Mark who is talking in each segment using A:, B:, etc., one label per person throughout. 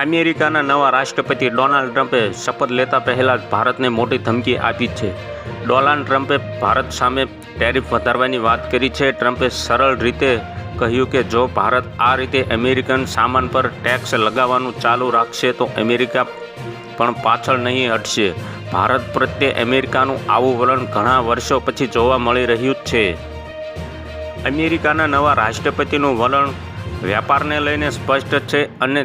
A: અમેરિકાના નવા રાષ્ટ્રપતિ ડોનાલ્ડ ટ્રમ્પે શપથ લેતા પહેલાં જ ભારતને મોટી ધમકી આપી છે. ડોનાલ્ડ ટ્રમ્પે ભારત સામે ટેરિફ વધારવાની વાત કરી છે. ટ્રમ્પે સરળ રીતે કહ્યું કે જો ભારત આ રીતે અમેરિકન સામાન પર ટેક્સ લગાવવાનું ચાલુ રાખશે તો અમેરિકા પણ પાછળ નહીં હટશે. ભારત પ્રત્યે અમેરિકાનું આવું વલણ ઘણા વર્ષો પછી જોવા મળી રહ્યું છે. અમેરિકાના નવા રાષ્ટ્રપતિનું વલણ વ્યાપારને લઈને સ્પષ્ટ છે અને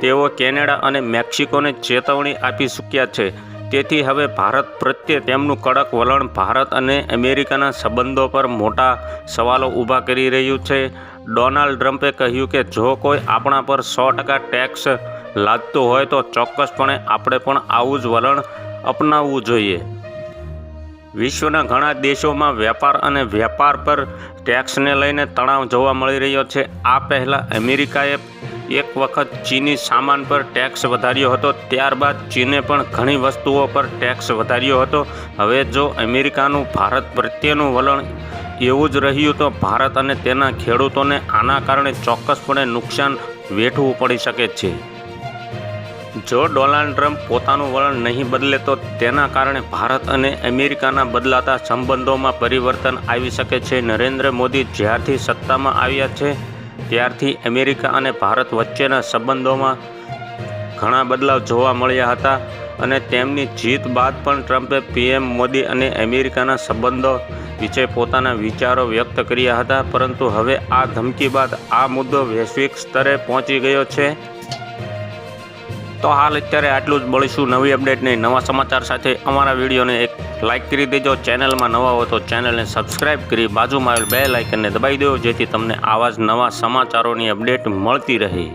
A: તેઓ કેનેડા અને મેક્સિકોને ચેતવણી આપી ચૂક્યા છે. તેથી હવે ભારત પ્રત્યે તેમનું કડક વલણ ભારત અને અમેરિકાના સંબંધો પર મોટા સવાલો ઊભા કરી રહ્યું છે. ડોનાલ્ડ ટ્રમ્પે કહ્યું કે જો કોઈ આપણા પર સો ટકા ટેક્સ લાદતું હોય તો ચોક્કસપણે આપણે પણ આવું જ વલણ અપનાવવું જોઈએ. વિશ્વના ઘણા દેશોમાં વેપાર અને વેપાર પર ટેક્સને લઈને તણાવ જોવા મળી રહ્યો છે. આ પહેલાં અમેરિકાએ એક વખત ચીની સામાન પર ટેક્સ વધાર્યો હતો, ત્યારબાદ ચીને પણ ઘણી વસ્તુઓ પર ટેક્સ વધાર્યો હતો. હવે જો અમેરિકાનું ભારત પ્રત્યેનું વલણ એવું જ રહ્યું તો ભારત અને તેના ખેડૂતોને આના કારણે ચોક્કસપણે નુકસાન વેઠવું પડી શકે છે. જો ડોનાલ્ડ ટ્રમ્પ પોતાનું વલણ નહીં બદલે તો તેના કારણે ભારત અને અમેરિકાના બદલાતા સંબંધોમાં પરિવર્તન આવી શકે છે. નરેન્દ્ર મોદી જ્યારથી સત્તામાં આવ્યા છે ત્યારથી અમેરિકા અને ભારત વચ્ચેના સંબંધોમાં ઘણા બદલાવ જોવા મળ્યા હતા અને તેમની જીત બાદ પણ ટ્રમ્પે પીએમ મોદી અને અમેરિકાના સંબંધો વિશે પોતાના વિચારો વ્યક્ત કર્યા હતા, પરંતુ હવે આ ધમકી બાદ આ મુદ્દો વૈશ્વિક સ્તરે પહોંચી ગયો છે. તો હાલ અત્યારે આટલું જ મળીશું નવી અપડેટની નવા સમાચાર સાથે અમારા વિડીયોને એક લાઇક કરી દેજો. ચેનલમાં નવા હો તો ચેનલને સબસ્ક્રાઇબ કરી બાજુમાં આવેલ બે લાઇકનને દબાવી દો, જેથી તમને આવા જ નવા સમાચારોની અપડેટ મળતી રહે.